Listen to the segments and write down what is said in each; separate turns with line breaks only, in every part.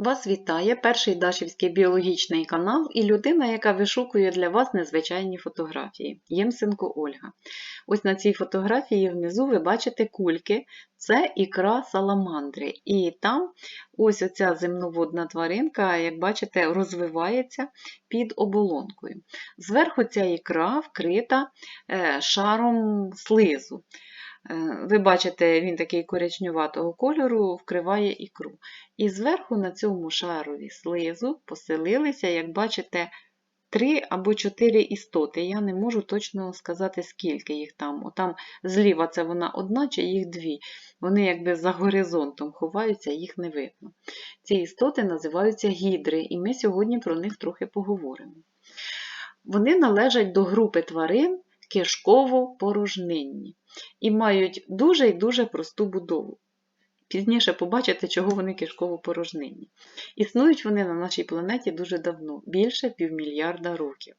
Вас вітає перший Дашівський біологічний канал і людина, яка вишукує для вас незвичайні фотографії. Ємсенко Ольга. Ось на цій фотографії внизу ви бачите кульки, це ікра саламандри. І там ось оця земноводна тваринка, як бачите, розвивається під оболонкою. Зверху ця ікра вкрита е, шаром слизу. Е, Ви бачите, він такий коричневатого кольору вкриває ікру. І зверху на цьому шарові слизу поселилися, як бачите, три або чотири істоти. Я не можу точно сказати, скільки їх там. Отам зліва це вона одна чи їх дві. Вони якби за горизонтом ховаються, їх не видно. Ці істоти називаються гідри, і ми сьогодні про них трохи поговоримо. Вони належать до групи тварин кишково-порожнинні і мають дуже і дуже просту будову. Пізніше побачите, чого вони кишково-порожнинні. Існують вони на нашій планеті дуже давно, більше півмільярда років.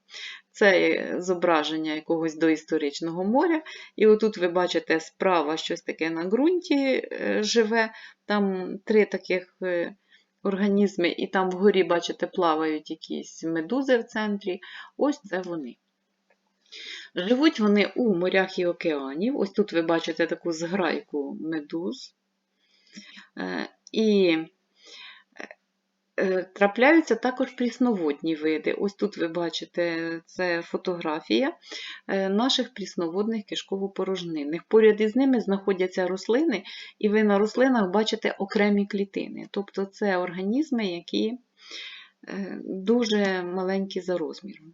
Це зображення якогось доісторичного моря. І отут ви бачите справа щось таке на ґрунті е, живе, там три таких е, організми, і там вгорі, бачите, плавають якісь медузи в центрі. Ось це вони. Живуть вони у морях і океанів. Ось тут ви бачите таку зграйку медуз. Е, І е, трапляються також прісноводні види. Ось тут ви бачите це фотографія е, наших прісноводних кишково-порожнинних. Поряд із ними знаходяться рослини, і ви на рослинах бачите окремі клітини. Тобто це організми, які дуже маленькі за розміром.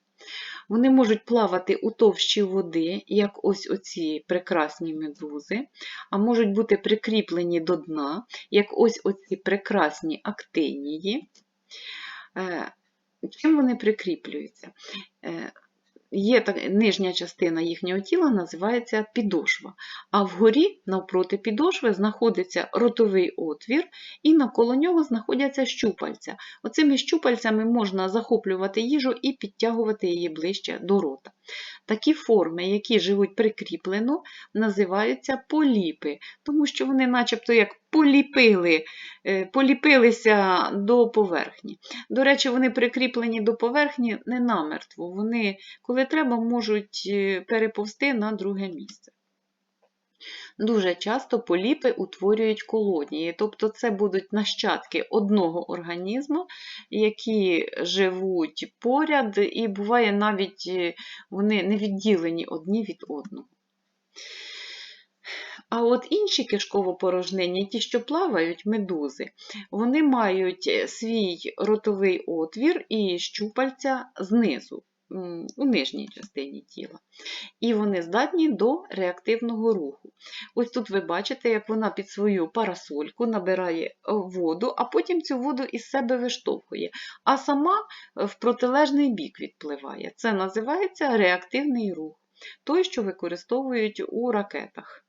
Вони можуть плавати у товщі води, як ось оці прекрасні медузи, а можуть бути прикріплені до дна, як ось оці прекрасні актинії. Чим вони прикріплюються? Є так, нижня частина їхнього тіла називається підошва, а вгорі, навпроти підошви, знаходиться ротовий отвір, і навколо нього знаходяться щупальця. Оцими щупальцями можна захоплювати їжу і підтягувати її ближче до рота. Такі форми, які живуть прикріплено, називаються поліпи, тому що вони начебто як поліпили, е, поліпилися до поверхні. До речі, вони прикріплені до поверхні не намертво. Вони, коли треба, можуть е, переповзти на друге місце. Дуже часто поліпи утворюють колонії, тобто це будуть нащадки одного організму, які живуть поряд, і буває навіть е, вони не відділені одні від одного. А от інші кишково-порожнинні, ті, що плавають, медузи, вони мають е, свій ротовий отвір і щупальця знизу, у нижній частині тіла. І вони здатні до реактивного руху. Ось тут ви бачите, як вона під свою парасольку набирає е, воду, а потім цю воду із себе виштовхує, а сама в протилежний бік відпливає. Це називається реактивний рух, той, що використовують у ракетах.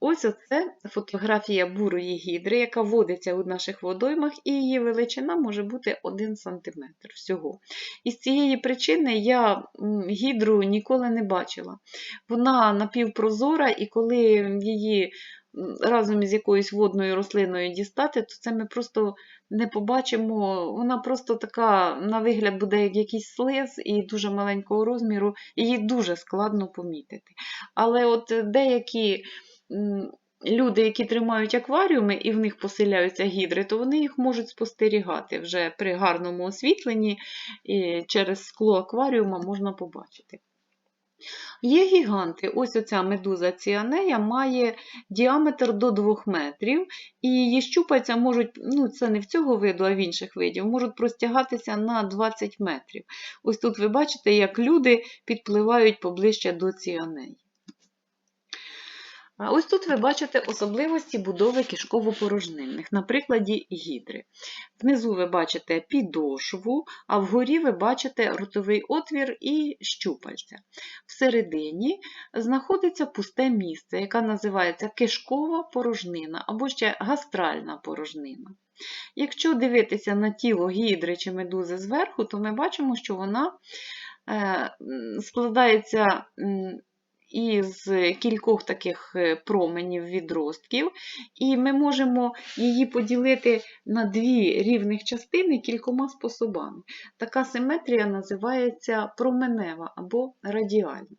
Ось оце фотографія бурої гідри, яка водиться у наших водоймах, і її величина може бути 1 см всього. І з цієї причини я гідру ніколи не бачила. Вона напівпрозора, і коли її разом із якоюсь водною рослиною дістати, то це ми просто не побачимо. Вона просто така, на вигляд, буде як якийсь слиз і дуже маленького розміру, її дуже складно помітити. Але от деякі люди, які тримають акваріуми і в них поселяються гідри, то вони їх можуть спостерігати вже при гарному освітленні, і через скло акваріума можна побачити. Є гіганти, ось оця медуза ціанея має діаметр до 2 метрів, і її щупальця можуть, ну це не в цього виду, а в інших видів, можуть простягатися на 20 метрів. Ось тут ви бачите, як люди підпливають поближче до ціанеї. Ось тут ви бачите особливості будови кишково-порожнинних, на прикладі гідри. Внизу ви бачите підошву, а вгорі ви бачите ротовий отвір і щупальця. Всередині знаходиться пусте місце, яке називається кишкова порожнина або ще гастральна порожнина. Якщо дивитися на тіло гідри чи медузи зверху, то ми бачимо, що вона е, складається із кількох таких е, променів відростків, і ми можемо її поділити на дві рівних частини кількома способами. Така симетрія називається променева або радіальна.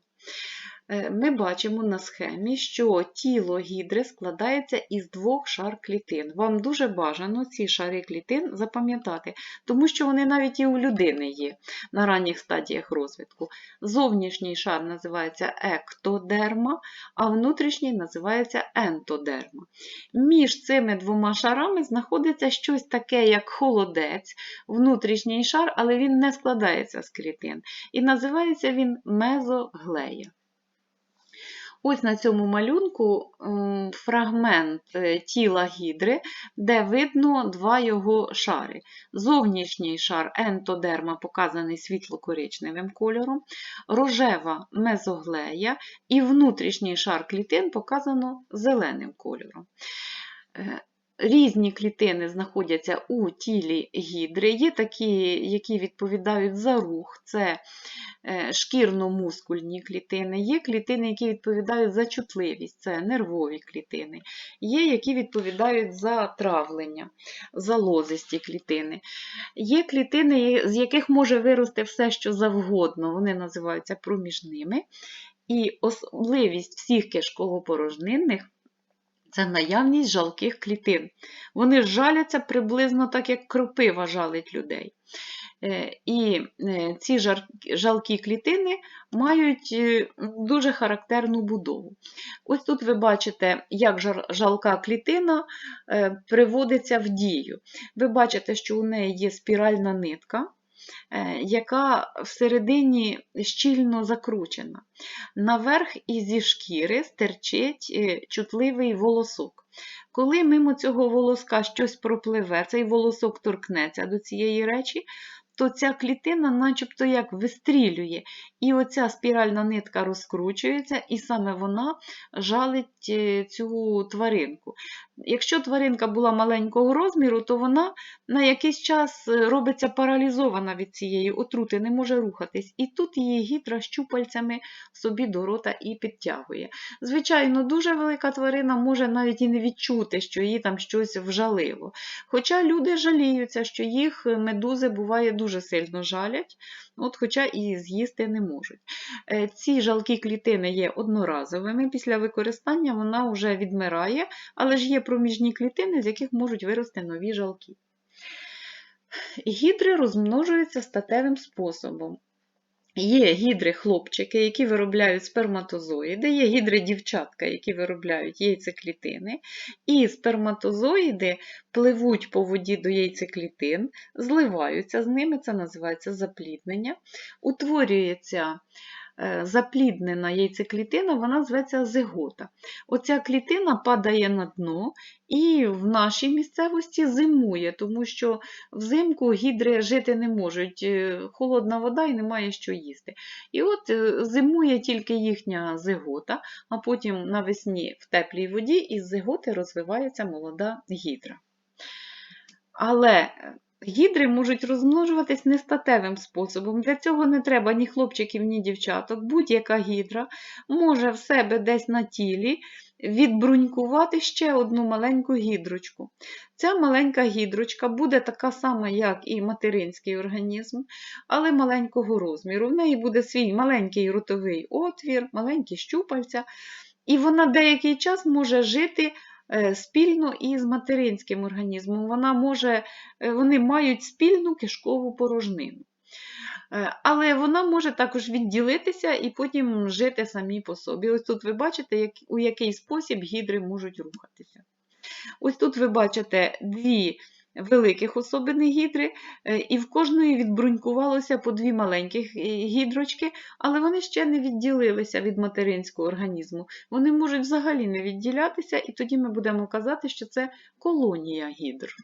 Е, Ми бачимо на схемі, що тіло гідри складається із двох шар клітин. Вам дуже бажано ці шари клітин запам'ятати, тому що вони навіть і у людини є на ранніх стадіях розвитку. Зовнішній шар називається ектодерма, а внутрішній називається ентодерма. Між цими двома шарами знаходиться щось таке, як холодець, внутрішній шар, але він не складається з клітин. І називається він мезоглея. Ось на цьому малюнку фрагмент е, тіла гідри, де видно два його шари. Зовнішній шар ентодерма показаний світло-коричневим кольором, рожева мезоглея і внутрішній шар клітин показано зеленим кольором. Е, Різні клітини знаходяться у тілі гідри. Є такі, які відповідають за рух, це е, шкірно-мускульні клітини, є клітини, які відповідають за чутливість, це нервові клітини, є, які відповідають за травлення, за лозисті клітини. Є клітини, з яких може вирости все, що завгодно, вони називаються проміжними. І особливість всіх кишково-порожнинних це наявність жалких клітин. Вони жаляться приблизно так, як кропива жалить людей. Е, І е, ці жалкі клітини мають е, дуже характерну будову. Ось тут ви бачите, як жалка клітина приводиться в дію. Ви бачите, що у неї є спіральна нитка, яка всередині щільно закручена. Наверх ізі шкіри стерчить чутливий волосок. Коли мимо цього волоска щось пропливе, цей волосок торкнеться до цієї речі, то ця клітина начебто як вистрілює, і оця спіральна нитка розкручується, і саме вона жалить е, цю тваринку. Якщо тваринка була маленького розміру, то вона на якийсь час е, робиться паралізована від цієї отрути, не може рухатись. І тут її гідра щупальцями собі до рота і підтягує. Звичайно, дуже велика тварина може навіть і не відчути, що її там щось вжалило. Хоча люди жаліються, що їх медузи буває дуже сильно жалять, от хоча і з'їсти не можуть. Е, Ці жалкі клітини є одноразовими, після використання вона вже відмирає, але ж є проміжні клітини, з яких можуть вирости нові жалки. Гідри розмножуються статевим способом. Є гідри-хлопчики, які виробляють сперматозоїди, є гідри-дівчатка, які виробляють яйцеклітини. І сперматозоїди пливуть по воді до яйцеклітин, зливаються з ними, це називається запліднення. Утворюється запліднена яйцеклітина, вона зветься зигота. Оця клітина падає на дно і в нашій місцевості зимує, тому що взимку гідри жити не можуть, е, холодна вода і немає що їсти. І от е, зимує тільки їхня зигота, а потім навесні в теплій воді із зиготи розвивається молода гідра. Але е, гідри можуть розмножуватись нестатевим способом. Для цього не треба ні хлопчиків, ні дівчаток. Будь-яка гідра може в себе десь на тілі відбрунькувати ще одну маленьку гідрочку. Ця маленька гідрочка буде така сама, як і материнський організм, але маленького розміру. В неї буде свій маленький ротовий отвір, маленькі щупальця, і вона деякий час може жити е, спільно із материнським організмом. Вона може, е, вони мають спільну кишкову порожнину. Е, Але вона може також відділитися і потім жити самі по собі. Ось тут ви бачите, у який спосіб гідри можуть рухатися. Ось тут ви бачите дві великих особини гідри, е, і в кожної відбрунькувалося по дві маленьких е, гідрочки, але вони ще не відділилися від материнського організму. Вони можуть взагалі не відділятися, і тоді ми будемо казати, що це колонія гідр.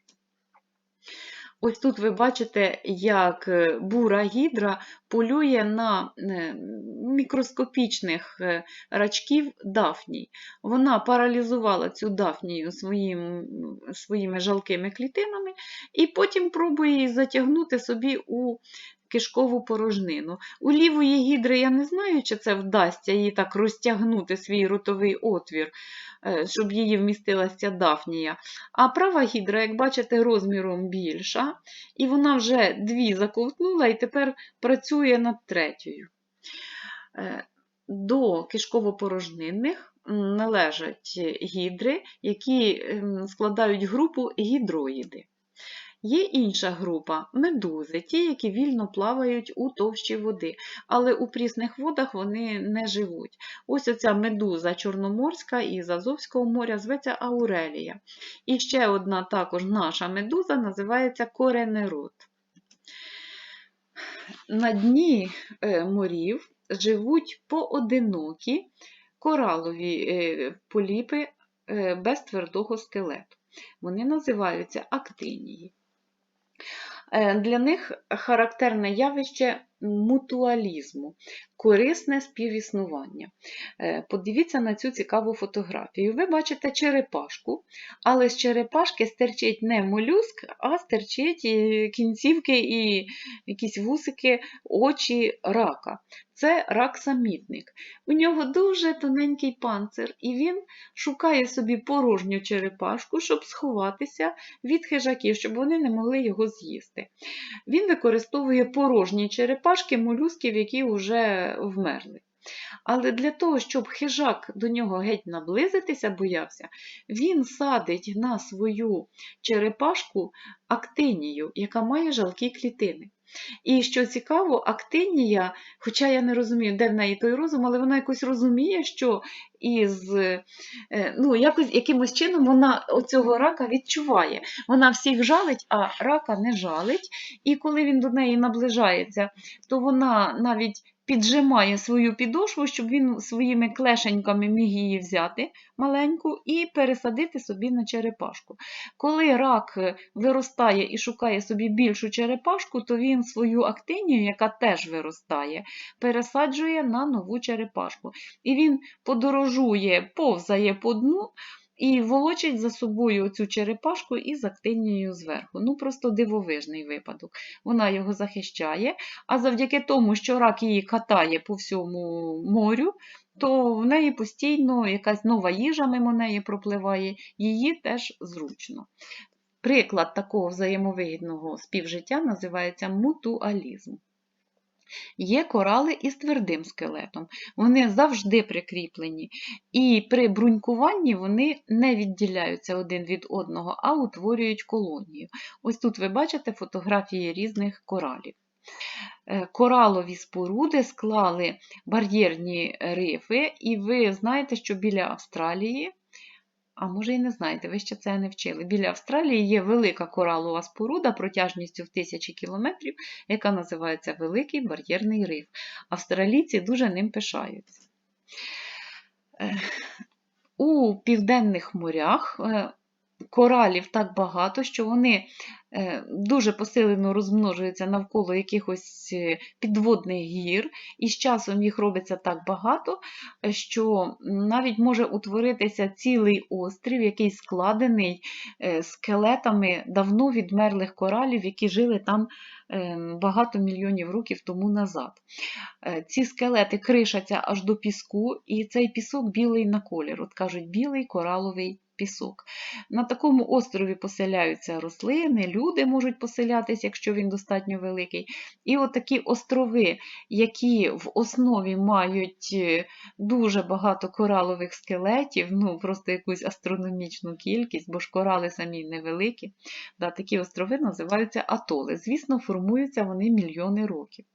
Ось тут ви бачите, як е, бура гідра полює на е, мікроскопічних е, рачків дафній. Вона паралізувала цю дафнію своїм, своїми жалкими клітинами і потім пробує її затягнути собі у кишкову порожнину. У лівої гідри я не знаю, чи це вдасться їй так розтягнути свій ротовий отвір, е, щоб її вмістилася дафнія. А права гідра, як бачите, розміром більша, і вона вже дві заковтнула і тепер працює над третьою. Е, До кишково-порожнинних належать гідри, які складають групу гідроїди. Є інша група медузи, ті, які вільно плавають у товщі води, але у прісних водах вони не живуть. Ось оця медуза Чорноморська із Азовського моря зветься Аурелія. І ще одна також наша медуза називається коренерод. На дні е, морів живуть поодинокі коралові е, поліпи е, без твердого скелету. Вони називаються актинії. Е, Для них характерне явище мутуалізму, корисне співіснування. Е, Подивіться на цю цікаву фотографію. Ви бачите черепашку, але з черепашки стерчить не молюск, а стерчить кінцівки і якісь вусики, очі рака. Це рак-самітник. У нього дуже тоненький панцир, і він шукає собі порожню черепашку, щоб сховатися від хижаків, щоб вони не могли його з'їсти. Він використовує порожні черепашки молюсків, які вже вмерли. Але для того, щоб хижак до нього геть наблизитися боявся, він садить на свою черепашку актинію, яка має жалкі клітини. І що цікаво, актинія, хоча я не розумію, де в неї той розум, але вона якось розуміє, що із, е, ну, якось, якимось чином вона оцього рака відчуває. Вона всіх жалить, а рака не жалить. І коли він до неї наближається, то вона навіть піджимає свою підошву, щоб він своїми клешеньками міг її взяти маленьку і пересадити собі на черепашку. Коли рак е, виростає і шукає собі більшу черепашку, то він свою актинію, яка теж виростає, пересаджує на нову черепашку. І він подорожує, повзає по дну. І волочить за собою цю черепашку із актинією зверху. Ну, просто дивовижний випадок. Вона його захищає, а завдяки тому, що рак її катає по всьому морю, то в неї постійно якась нова їжа мимо неї пропливає, її теж зручно. Приклад такого взаємовигідного співжиття називається мутуалізм. Є корали із твердим скелетом. Вони завжди прикріплені, і при брунькуванні вони не відділяються один від одного, а утворюють колонію. Ось тут ви бачите фотографії різних коралів. Е, Коралові споруди склали бар'єрні рифи, і ви знаєте, що біля Австралії а може і не знаєте, ви ще це не вчили. Біля Австралії є велика коралова споруда протяжністю в тисячі кілометрів, яка називається Великий бар'єрний риф. Австралійці дуже ним пишаються. У південних морях е, коралів так багато, що вони е, дуже посилено розмножуються навколо якихось е, підводних гір, і з часом їх робиться так багато, що навіть може утворитися цілий острів, який складений е, скелетами давно відмерлих коралів, які жили там багато мільйонів років тому назад. Ці скелети кришаться аж до піску, і цей пісок білий на колір. От кажуть, білий кораловий пісок. На такому острові поселяються рослини, люди можуть поселятися, якщо він достатньо великий. І от такі острови, які в основі мають е, дуже багато коралових скелетів, ну просто якусь астрономічну кількість, бо ж корали самі невеликі, да, такі острови називаються атоли. Звісно, формуються вони мільйони років.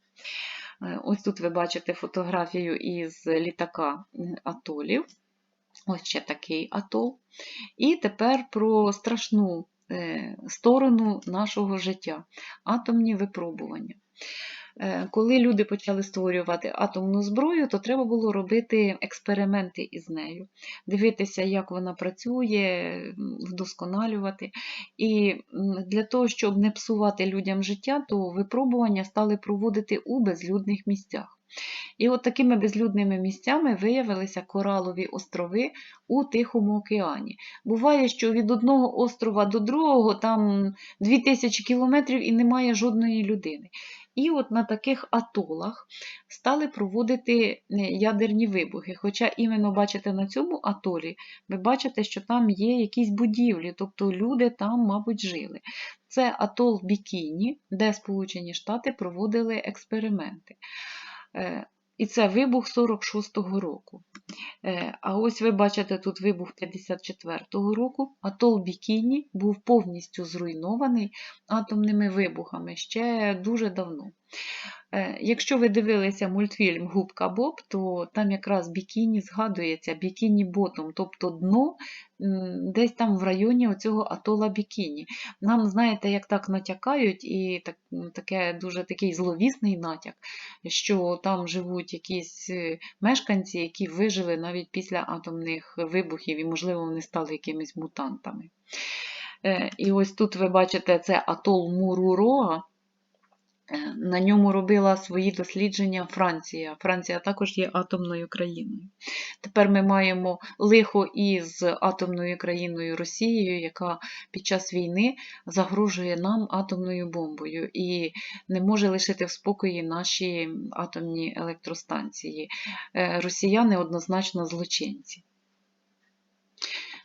Е, Ось тут ви бачите фотографію із літака атолів. Ось ще такий атол. І тепер про страшну е, сторону нашого життя атомні випробування. Е, Коли люди почали створювати атомну зброю, то треба було робити експерименти із нею, дивитися, як вона працює, вдосконалювати. І для того, щоб не псувати людям життя, то випробування стали проводити у безлюдних місцях. І от такими безлюдними місцями виявилися коралові острови у Тихому океані. Буває, що від одного острова до другого там 2000 кілометрів і немає жодної людини. І от на таких атолах стали проводити е, ядерні вибухи. Хоча іменно бачите на цьому атолі, ви бачите, що там є якісь будівлі, тобто люди там, мабуть, жили. Це атол Бікіні, де Сполучені Штати проводили експерименти. І це вибух 46-го року. Е, А ось ви бачите тут вибух 54-го року. Атол Бікіні був повністю зруйнований атомними вибухами ще дуже давно. Е, Якщо ви дивилися мультфільм Губка Боб, то там якраз бікіні згадується, бікіні ботом, тобто дно десь там в районі оцього атола бікіні. Нам, знаєте, як так натякають, і так, таке дуже такий зловісний натяк, що там живуть якісь е, мешканці, які вижили навіть після атомних вибухів, і, можливо, вони стали якимись мутантами. Е, І ось тут ви бачите це атол Муруроа. Е, На ньому робила свої дослідження Франція. Франція також є атомною країною. Тепер ми маємо лихо із атомною країною Росією, яка під час війни загрожує нам атомною бомбою і не може лишити в спокої наші атомні електростанції. Е, Росіяни однозначно злочинці.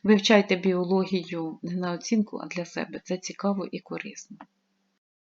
Вивчайте біологію не на оцінку, а для себе. Це цікаво і корисно.